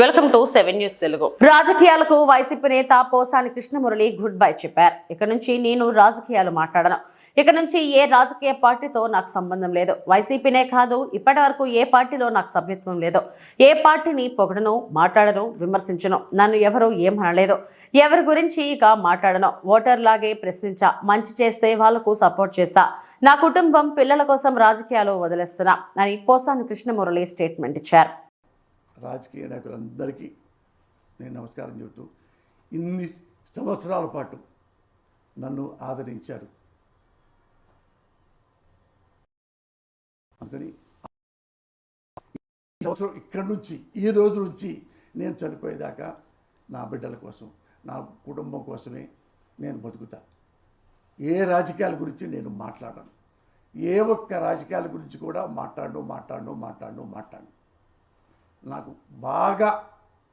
Welcome to seven news Telugu. రాజకీయాలకు వైసీపీ నేత Posani Krishna Murali good bye చెప్పారు. ఇక్కడ నుంచి నేను రాజకీయాలు మాట్లాడను. ఇక నుంచి ఏ రాజకీయ పార్టీతో నాకు సంబంధం లేదు. వైసీపీనే కాదు ఇప్పటి వరకు ఏ పార్టీలో నాకు సభ్యత్వం లేదు. ఏ పార్టీని పొగడను మాట్లాడను విమర్శించను నన్ను ఎవరు ఏమనలేదు ఎవరి గురించి ఇక మాట్లాడను. ఓటర్లాగే ప్రశ్నించా మంచి చేస్తే వాళ్ళకు సపోర్ట్ చేస్తా. నా కుటుంబం పిల్లల కోసం రాజకీయాలు వదిలేస్తున్నా అని పోసాని కృష్ణమురళి స్టేట్మెంట్ ఇచ్చారు. రాజకీయ నాయకులందరికీ నేను నమస్కారం చెబుతూ ఇన్ని సంవత్సరాల పాటు నన్ను ఆదరించారు. అందుకని సంవత్సరం ఇక్కడి నుంచి ఈ రోజు నుంచి నేను చనిపోయేదాకా నా బిడ్డల కోసం నా కుటుంబం కోసమే నేను బతుకుతా. ఏ రాజకీయాల గురించి నేను మాట్లాడను. ఏ ఒక్క రాజకీయాల గురించి కూడా మాట్లాడను మాట్లాడను మాట్లాడను మాట్లాడను. nagu vaga